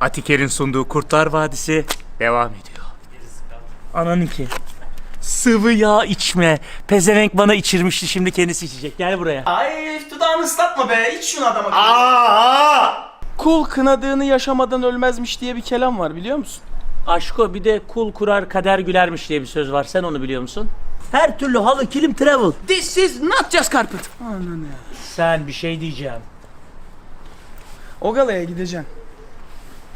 Atiker'in sunduğu Kurtlar Vadisi devam ediyor. Ananınki. Sıvı yağ içme. Pezevenk bana içirmişti şimdi kendisi içecek. Gel buraya. Ay dudağını ıslatma be. İç şunu adama. Aa! Kul kınadığını yaşamadan ölmezmiş diye bir kelam var biliyor musun? Aşko bir de kul kurar kader gülermiş diye bir söz var. Sen onu biliyor musun? Her türlü halı kilim travel. This is not just carpet. Ananı. Sen bir şey diyeceğim. O galaya gideceksin.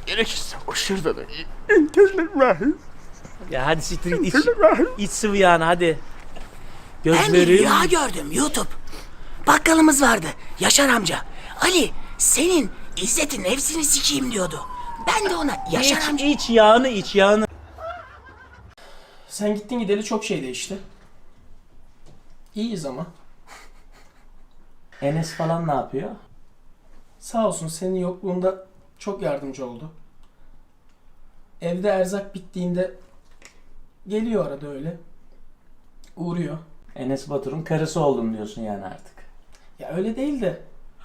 Gerekirse o şurada da. Ya hadi siktir git iç. İç sıvı yağını hadi. Ben bir Gözlerim. rüya gördüm YouTube. Bakkalımız vardı. Yaşar amca. Ali senin İzzet'in nefsini sikeyim diyordu. Ben de ona Yaşar İç, amca iç yağını iç yağını. Sen gittin gideli çok şey değişti. İyiyiz ama. Enes falan ne yapıyor? Sağ olsun senin yokluğunda çok yardımcı oldu. Evde erzak bittiğinde geliyor arada öyle. Uğruyor. Enes Batur'un karısı oldum diyorsun yani artık. Ya öyle değil de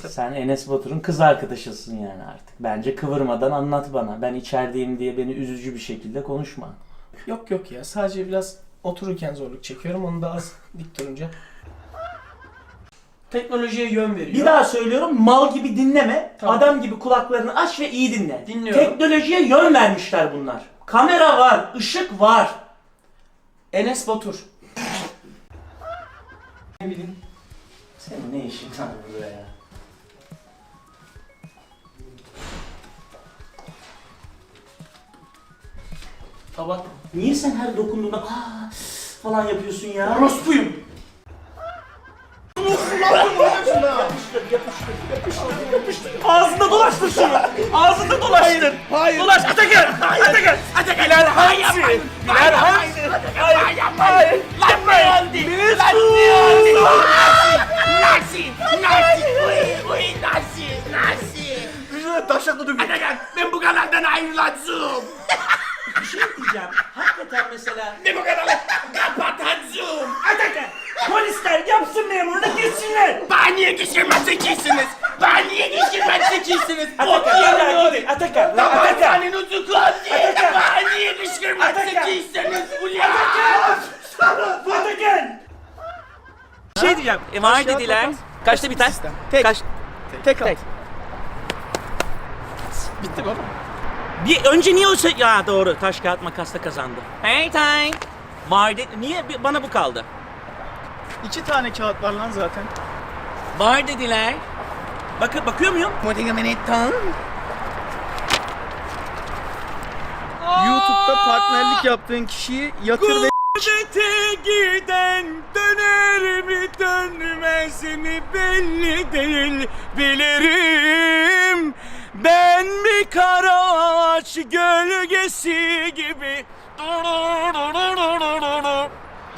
Sen Enes Batur'un kız arkadaşısın yani artık. Bence kıvırmadan anlat bana. Ben içerideyim diye beni üzücü bir şekilde konuşma. yok yok ya sadece biraz otururken zorluk çekiyorum onu da az dik durunca. Teknolojiye yön veriyor. Bir daha söylüyorum mal gibi dinleme. Tamam. Adam gibi kulaklarını aç ve iyi dinle. Dinliyorum. Teknolojiye yön vermişler bunlar. Kamera var, ışık var. Enes Batur. Senin ne işin var burada ya? Tabak. Niye sen her dokunduğunda aa falan yapıyorsun ya? Orospuyum. Ağzında dolaştır şunu. Ağzında dolaştır. Hayır. Dolaş Atakan. Atakan. Atakan. Bilal Hamsi. Bilal Hamsi. Hayır. Hayır. Yapma ya. Beni Nasi! Nasi! Uy uy nasi! Nasi! Taşakla dövüyor. Atakan ben bu kanaldan ayrılacağım. Bir şey diyeceğim. Hakikaten mesela. Ben bu kanalı kapatacağım. Atakan. Polisler yapsın memurunu girsinler. Bana niye geçirmez zekisiniz? Bana niye geçirmez zekisiniz? Atakan. Atakan. gidin. Atakan. Tamam Atakan. senin ucu kondi. Atakan. Bana niye geçirmez Atakan. zekisiniz? Ulan! Atakan. Bir şey diyeceğim. E, var dediler. Kaçta biter? Tek. Kaç? Tek at. Tek. Bitti baba. Bir önce niye o şey... Ya doğru. Taş kağıt makasla kazandı. Hey time. Var de... Niye bir- bana bu kaldı? İki tane kağıt var lan zaten. Var dediler. Bakın bakıyor muyum? YouTube'da partnerlik yaptığın kişiyi yatır ve Gurbete giden döner mi dönmez mi belli değil bilirim Ben bir kara ağaç gölgesi gibi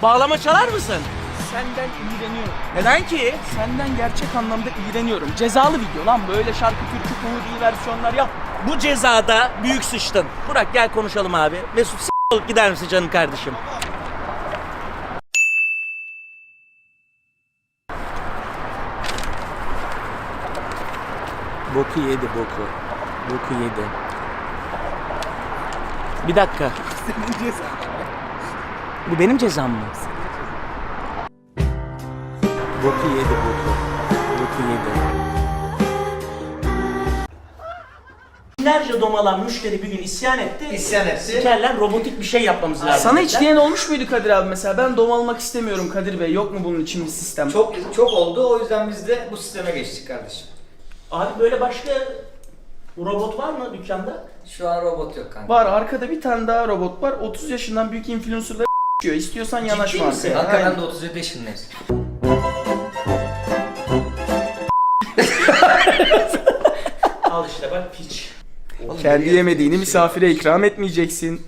Bağlama çalar mısın? Senden iğreniyorum. Neden ki? Senden gerçek anlamda iğreniyorum. Cezalı video lan böyle şarkı türkü komedi versiyonlar yap. Bu cezada büyük sıçtın. Burak gel konuşalım abi. Mesut s- olup gider misin canım kardeşim? Boku yedi boku. Boku yedi. Bir dakika. Senin cezan. Bu benim cezam mı? Boku yedi boku. Boku yedi. Binlerce domalan müşteri bir gün isyan etti. İsyan etti. Sikerler robotik bir şey yapmamız lazım. Sana hiç dediler. diyen olmuş muydu Kadir abi mesela? Ben dom almak istemiyorum Kadir Bey. Yok mu bunun için bir sistem? Çok çok oldu o yüzden biz de bu sisteme geçtik kardeşim. Abi böyle başka robot var mı dükkanda? Şu an robot yok kanka. Var arkada bir tane daha robot var. 30 yaşından büyük influencerlar diyor. İstiyorsan yanaşma misin? arkaya. Kanka ben de 37 yaşındayım. Al işte bak piç. Kendi yemediğini misafire ikram etmeyeceksin.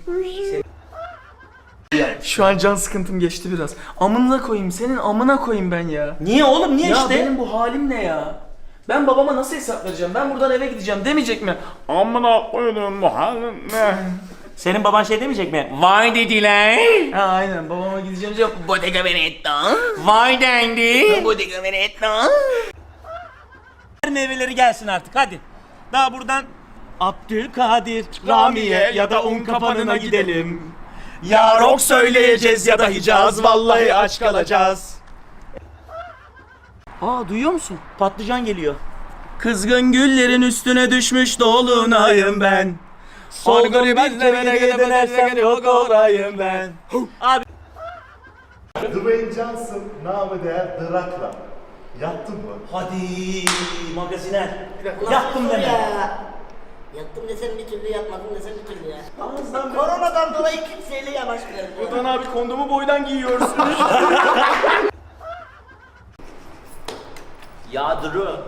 Şu an can sıkıntım geçti biraz. Amına koyayım senin amına koyayım ben ya. Niye oğlum niye ya işte? benim bu halim ne ya? Ben babama nasıl hesap vereceğim? Ben buradan eve gideceğim demeyecek mi? Amına koydum bu halim ne? Senin baban şey demeyecek mi? Vay dediler. Ha aynen babama gideceğim diyeceğim. Bodega Veneta. Vay dendi. Bodega Veneta. Meyveleri gelsin artık hadi. Daha buradan Abdülkadir, Ramiye ya da un kapanına gidelim. Ya rock söyleyeceğiz ya da Hicaz vallahi aç kalacağız. Aa duyuyor musun? Patlıcan geliyor. Kızgın güllerin üstüne düşmüş dolunayım ben. Solgun bizlere dönersem yok olayım ben. Abi Dwayne Johnson namı değer Drakla. Yattın mı? hadi magaziner. Ulan Yaktım sus deme. ya. Yattım desem bir türlü yatmadım desem bir türlü ya. Koronadan dolayı kimseyle yanaşmıyorum. ya. Ulan abi kondomu boydan giyiyorsun. Ya Duru.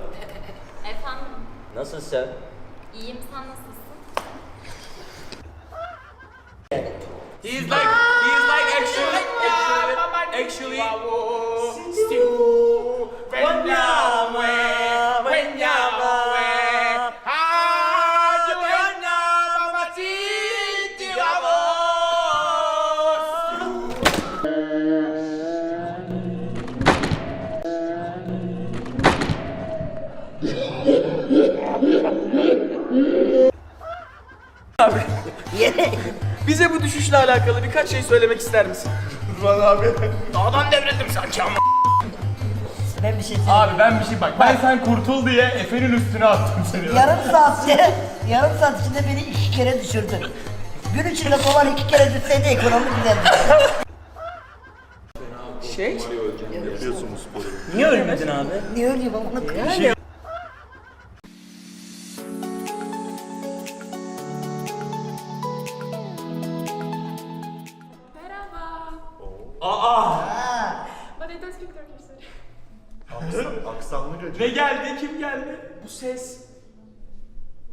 Efendim, Nasılsın? iyiyim sen nasılsın? He's like, he's like actually, actually, actually, Bize bu düşüşle alakalı birkaç şey söylemek ister misin? Rıdvan abi. Dağdan devrildim sanki ama. Ben bir şey söyleyeyim. Abi ben bir şey bak ben sen kurtul diye Efe'nin üstüne attım seni. Yarım saatte, yarım saat içinde beni iki kere düşürdün. Gün içinde kovan iki kere düşseydi ekonomi güzeldi. Şey? Niye ölmedin abi? Niye öleyim amına koyayım? Merhaba. Aksan, aksanlı gacı. Ne geldi? Kim geldi? Bu ses.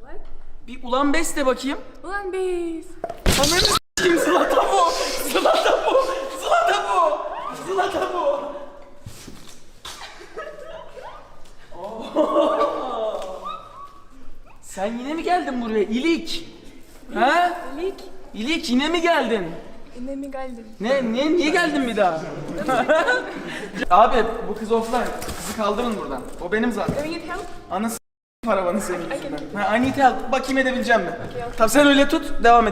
What? Bir ulan beste bakayım. Ulan biz. Ananı s**eyim Zlata bu. Zlata bu. Zlata bu. Zlata bu. Sen yine mi geldin buraya İlik? Ha? Lik. İlik yine mi geldin? Ne mi geldin? Ne, niye, niye geldin bir daha? Abi bu kız offline. Kızı kaldırın buradan. O benim zaten. Do you need help? Anası paravanı senin yüzünden. Ha, I need help. Bakayım edebileceğim mi? Tamam sen öyle tut. Devam et.